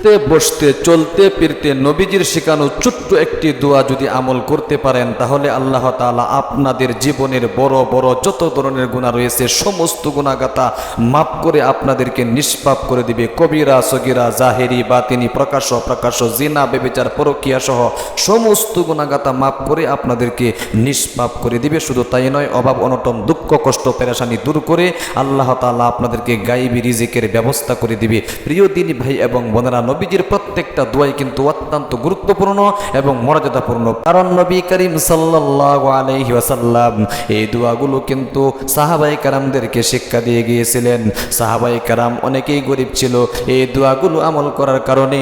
উঠতে বসতে, চলতে, ফিরতে নবীজির শেখানো ছোট্ট একটি দোয়া যদি আমল করতে পারেন, তাহলে আল্লাহ তালা আপনাদের জীবনের বড় বড় যত ধরনের গুণা রয়েছে, সমস্ত গুণাগাতা মাফ করে আপনাদেরকে নিষ্পাপ করে দিবে। কবিরা, সগিরা, জাহেরি বা তিনি প্রকাশ প্রকাশ জিনা বেবিচার পরকিয়া সহ সমস্ত গুণাগাতা মাফ করে আপনাদেরকে নিষ্পাপ করে দিবে। শুধু তাই নয়, অভাব, অনটন, দুঃখ, কষ্ট, পেরেশানি দূর করে আল্লাহ তালা আপনাদেরকে গাইবি রিজিকের ব্যবস্থা করে দিবে। প্রিয় দিনী ভাই এবং বোনেরা নবীজির প্রত্যেকটা দোয়াই কিন্তু অত্যন্ত গুরুত্বপূর্ণ এবং মর্যাদাপূর্ণ। কারণ নবী করিম সাল্লাল্লাহু আলাইহি ওয়াসাল্লাম এই দোয়াগুলো কিন্তু সাহাবাই কারামদেরকে শিক্ষা দিয়ে গিয়েছিলেন। সাহাবাই কারাম অনেকেই গরিব ছিল। এই দোয়াগুলো আমল করার কারণে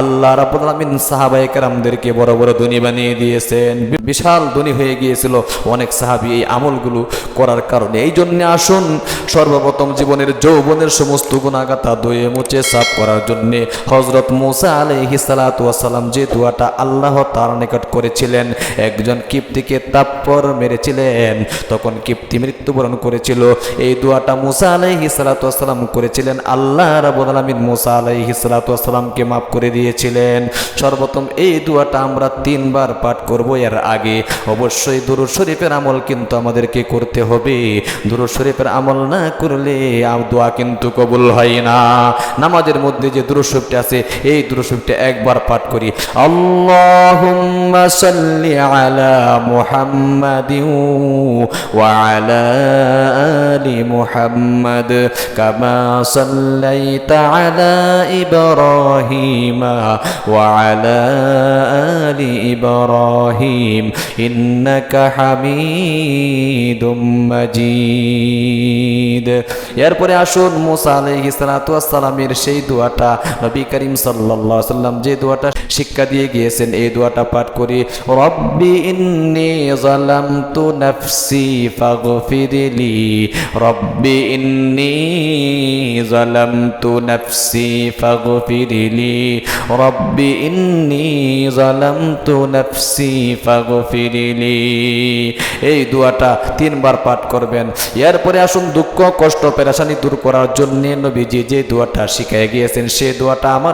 আল্লাহ রাব্বুল আলামিন সাহাবাই কারামদেরকে বড় বড় ধনী বানিয়ে দিয়েছেন। বিশাল ধনী হয়ে গিয়েছিল অনেক সাহাবী এই আমলগুলো করার কারণে। এই জন্য আসুন, সর্বপ্রথম জীবনের যৌবনের সমস্ত গুণাগাতা দয়ে মুছে সাফ করার জন্য হজরত মুসা আলাইহি সালাতু ওয়াসালাম যে দোয়াটা আল্লাহ তার নিকট করেছিলেন, একজন কিপ্তিকে তাপ্পর মেরেছিলেন, তখন কিপ্তি মৃত্যুবরণ করেছিল। এই দোয়াটা মুসা আলাইহি সালাতু ওয়াসালাম করেছিলেন, আল্লাহ রাব্বুল আলামিন মুসা আলাইহি সালাতু ওয়াসালামকে মাফ করে দিয়েছিলেন। সর্বপ্রথম এই দোয়াটা আমরা তিনবার পাঠ করব এর আগে। অবশ্যই দুরুদ শরীফের আমল কিন্তু আমাদেরকে করতে হবে। দুরুদ শরীফের আমল না করলে দোয়া কিন্তু কবুল হয় না। নামাজের মধ্যে যে দুরুদ শরীফটা আছে এই দুরুদ শরীফটা একবার পাঠ করি। আল্লাহুম্মা ইব্রাহিমা এরপরে আসুন মুসা আলাইহিস সেই দোয়াটা করিম সাল্লাল্লাহু সাল্লাম যে দোয়াটা শিক্ষা দিয়ে গিয়েছেন, এই দোয়াটা পাঠ করি, রব্বি ইন্নী যালামতু নাফসি ফাগফিরলি রব্বি ইন্নী যালামতু নাফসি ফাগফিরলি রব্বি ইন্নী যালামতু নাফসি ফাগফিরলি এই দোয়াটা তিনবার পাঠ করবেন। এরপরে আসুন দুঃখ, কষ্ট, পেরেশানি দূর করার জন্য নবীজি যে দোয়াটা শিখাই গিয়েছেন সেই দোয়াটা আমার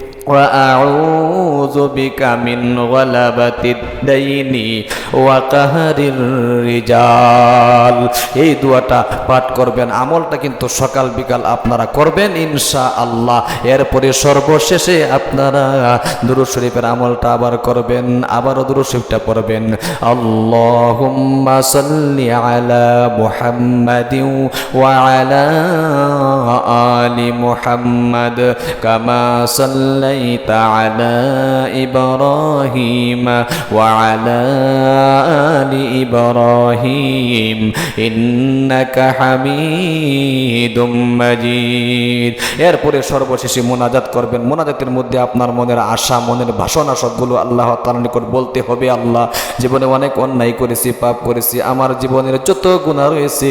وأعوذ بك من غلبة الدين وقهر الرجال এই দোয়াটা পাঠ করবেন আমলটা কিন্তু সকাল বিকাল আপনারা করবেন ইনশা আল্লাহ এরপরে সর্বশেষে আপনারা দুরুদ শরীফের আমলটা আবার করবেন আবারও দুরুদ শরীফটা পড়বেন আল্লাহুম্মা সাল্লি আলা মুহাম্মাদিন ওয়া আলা আলি মুহাম্মাদ কামা সাল্লাই صليت على إبراهيم وعلى آل إبراهيم إنك حميد مجيد এরপরে সর্বশেষে মোনাজাত করবেন মোনাজাতের মধ্যে আপনার মনের আশা মনের বাসনা সবগুলো আল্লাহ তাআলার নিকট বলতে হবে আল্লাহ জীবনে অনেক অন্যায় করেছি পাপ করেছি আমার জীবনের যত গুণা রয়েছে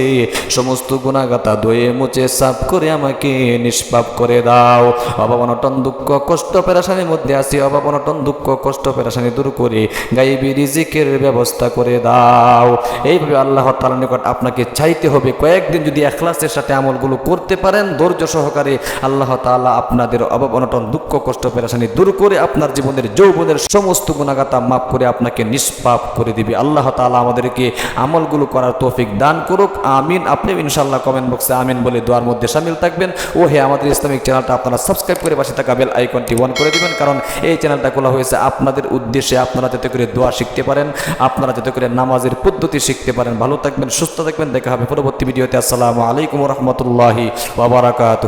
সমস্ত গুণাগাতা দয়ে মুছে সাফ করে আমাকে নিষ্পাপ করে দাও অভাব অনটন দুঃখ কষ্ট পেরাশানির মধ্যে আছি, অভাব, অনটন, দুঃখ, কষ্ট, পেরাশানি দূর করে গাইবি রিজিকের ব্যবস্থা করে দাও। এইভাবে আল্লাহ তাআলার নিকট আপনাকে চাইতে হবে। কয়েকদিন যদি এখলাসের সাথে আমলগুলো করতে পারেন, ধৈর্য সহকারে আল্লাহ তাআলা আপনাদের অভাব, অনটন, দুঃখ, কষ্ট, পেরাশানি দূর করে আপনার জীবনের যৌবনের সমস্ত গুণাগাতা মাফ করে আপনাকে নিষ্পাপ করে দিবে। আল্লাহ তাআলা আমাদেরকে আমলগুলো করার তৌফিক দান করুক। আমিন। আপনি ইনশাল্লাহ কমেন্ট বক্সে আমিন বলে দোয়ার মধ্যে সামিল থাকবেন। ও হে আমাদের ইসলামিক চ্যানেলটা আপনারা সাবস্ক্রাইব করে পাশে থাকা বেল আইকনটি অন করে দেবেন। কারণ এই চ্যানেলটা খোলা হয়েছে আপনাদের উদ্দেশ্যে। আপনারা যাতে করে দোয়া শিখতে পারেন, আপনারা যাতে করে নামাজের পদ্ধতি শিখতে পারেন। ভালো থাকবেন, সুস্থ থাকবেন। দেখা হবে পরবর্তী ভিডিওতে। আসসালামু আলাইকুম রহমতুল্লাহি ওবরাকাত